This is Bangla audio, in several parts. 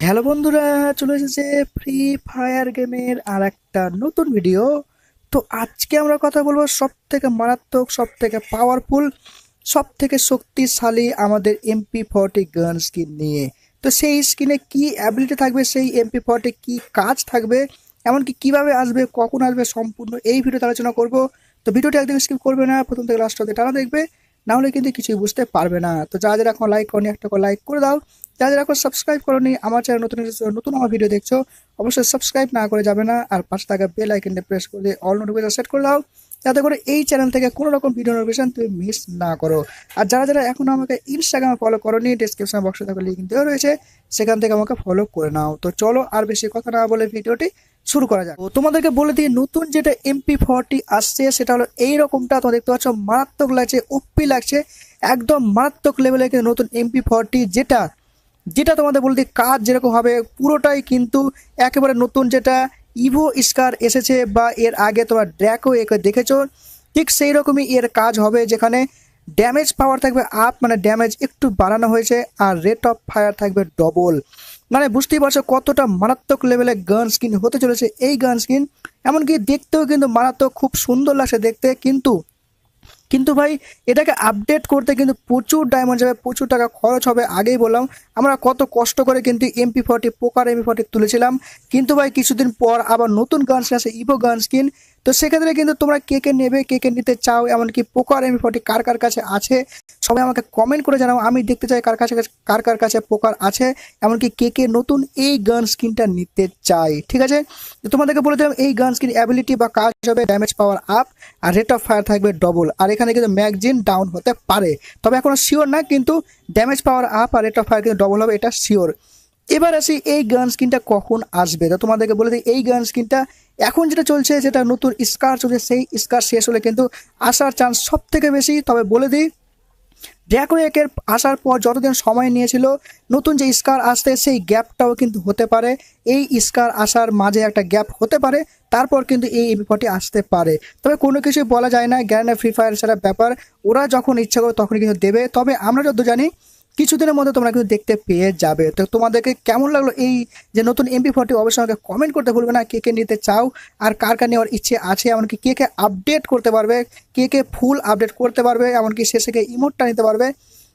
হ্যালো বন্ধুরা, চলে এসেছে ফ্রি ফায়ার গেমের আর একটা নতুন ভিডিও তো আজকে আমরা কথা বলব সব থেকে মারাত্মক সব থেকে পাওয়ারফুল সব থেকে শক্তিশালী আমাদের এমপি ফর্টি গান স্কিন নিয়ে। তো সেই স্কিনে কি অ্যাবিলিটি থাকবে, সেই এমপি ফর্টি কি কাজ থাকবে, এমনকি কীভাবে আসবে, কখন আসবে সম্পূর্ণ এই ভিডিওতে আলোচনা করব। তো ভিডিওটি একদম স্কিপ করবে না, প্রথম থেকে লাস্ট অব্দি টানা দেখবে, না হলে কিন্তু কিছুই বুঝতে পারবে না। তো যারা যারা এখন লাইক করনি, একটা করে লাইক করে দাও। যারা এখন সাবস্ক্রাইব করনি, আমার চ্যানেল নতুন নতুন আমার ভিডিও দেখছ, অবশ্যই সাবস্ক্রাইব না করে যাবে না, আর পাশে থাকা বেল আইকনটা প্রেস করে অল নোটিফিকেশন সেট করে দাও, যাতে করে এই চ্যানেল থেকে কোনো রকম ভিডিও নোটিফিকেশন তুমি মিস না করো। আর যারা যারা এখন আমাকে ইনস্টাগ্রামে ফলো করোনি ডিসক্রিপশন বক্সে থাকা লিঙ্ক দেওয়া রয়েছে, সেখান থেকে আমাকে ফলো করে নাও। তো চলো আর বেশি কথা না বলে ভিডিওটি শুরু করা যাক। তোমাদেরকে বলে দিই, নতুন যেটা এমপি ফর্টি আসছে, সেটা হলো এই রকমটা তোমরা দেখতে পাচ্ছ, মারাত্মক লাগছে উপ্পি লাগছে, একদম মারাত্মক লেভেলের কিন্তু নতুন এমপি ফর্টি যেটা যেটা তোমাদের বলতে কাজ যেরকম হবে, পুরোটাই কিন্তু একেবারে নতুন যেটা ইভো স্কার এসেছে বা এর আগে তোমরা ড্র্যাকও একে দেখেছ, ঠিক সেই রকমই এর কাজ হবে যেখানে ড্যামেজ পাওয়ার থাকবে আপ মানে ড্যামেজ একটু বাড়ানো হয়েছে আর রেট অফ ফায়ার থাকবে ডবল মানে বুঝতেই পারছ কতটা মারাত্মক লেভেলে গান স্কিন হতে চলেছে, এই গান স্কিন এমনকি দেখতেও কিন্তু মারাত্মক, খুব সুন্দর লাগছে দেখতে, কিন্তু কিন্তু ভাই, এটাকে আপডেট করতে কিন্তু প্রচুর ডায়মন্ড যাবে, প্রচুর টাকা খরচ হবে, আগেই বললাম। আমরা কত কষ্ট করে কিন্তু এমপি ফর্টি পোকার এমপি ফর্টি তুলেছিলাম। কিন্তু ভাই, কিছুদিন পর আবার নতুন গান স্কিন আছে ইভো গান স্কিন তো সেক্ষেত্রে কিন্তু তোমরা কে কে নেবে, কে কে নিতে চাও, এমনকি পোকার এমপি ফর্টি কার কার কাছে আছে, সবাই আমাকে কমেন্ট করে জানাও। আমি দেখতে চাই কার কাছে, কার কার কাছে পোকার আছে, এমনকি কে কে নতুন এই গান স্কিনটা নিতে চাই ঠিক আছে? তো তোমাদেরকে বলে দিলাম, এই গান স্কিন অ্যাবিলিটি বা কাজ হবে ড্যামেজ পাওয়ার আপ আর রেট অফ ফায়ার থাকবে ডবল আর এখানে কিন্তু ম্যাগজিন ডাউন হতে পারে। তবে এখনও শিওর না, কিন্তু ড্যামেজ পাওয়ার আপ আর রেট অফ ফায়ার কিন্তু ডবল হবে, এটা শিওর এবার আসি এই গান স্কিনটা কখন আসবে? তো তোমাদেরকে বলে দিই, এই গান স্কিনটা এখন যেটা চলছে যেটা নতুন স্কার চলছে সেই স্কার শেষ হলে কিন্তু আসার চান্স সব থেকে বেশি। তবে বলে দিই ড্র্যাকো একের আসার পর যতদিন সময় নিয়েছিল, নতুন যে স্কার আসতে সেই গ্যাপটাও কিন্তু হতে পারে। এই স্কার আসার মাঝে একটা গ্যাপ হতে পারে, তারপর কিন্তু এই এমপিফটি আসতে পারে। তবে কোনো কিছু বলা যায় না গ্যারান্টি ফ্রি ফায়ার ছাড়া ব্যাপার। ওরা যখন ইচ্ছা করে তখন কিন্তু দেবে। তবে আমরা যত জানি কিছুদিনের মধ্যে তোমরা কিন্তু দেখতে পেয়ে যাবে। তো তোমাদেরকে কেমন লাগল এই যে নতুন এমপি ফোরটি অবশ্যই আমাকে কমেন্ট করতে ভুলবে না, কে কে নিতে চাও আর কার কার নেওয়ার ইচ্ছে আছে, এমনকি কে কে আপডেট করতে পারবে, কে কে ফুল আপডেট করতে পারবে, এমনকি শেষে কে ইমোটটা নিতে পারবে,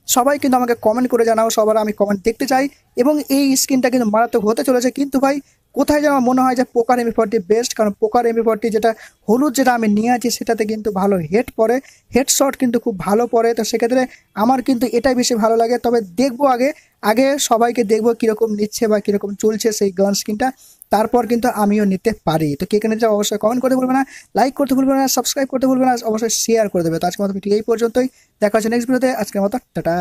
সবাই কিন্তু আমাকে কমেন্ট করে জানাও, সবার আমি কমেন্ট দেখতে চাই এবং এই স্ক্রিনটা কিন্তু মারাত্মক হতে চলেছে। কিন্তু ভাই কোথায় যেন মনে হয় যে পোকার এমপি ফর্টি বেস্ট কারণ পোকার এমপি ফর্টি যেটা হলুদ যেটা আমি নিয়ে আছি, সেটাতে কিন্তু ভালো হেড পড়ে। হেড শট কিন্তু খুব ভালো পড়ে, তো সেক্ষেত্রে আমার কিন্তু এটাই বেশি ভালো লাগে। তবে দেখব আগে আগে সবাইকে দেখব কীরকম নিচ্ছে বা কীরকম চলছে সেই গান স্ক্রিনটা, তারপর কিন্তু আমিও নিতে পারি। তো কে কেন অবশ্যই কমেন্ট করতে ভুলবে না লাইক করতে ভুলবে না সাবস্ক্রাইব করতে ভুলবে না, অবশ্যই শেয়ার করে দেবে। তো আজকের মতো এই পর্যন্তই। দেখা হচ্ছে নেক্সট ভিডিওতে আজকের মতো, টাটা।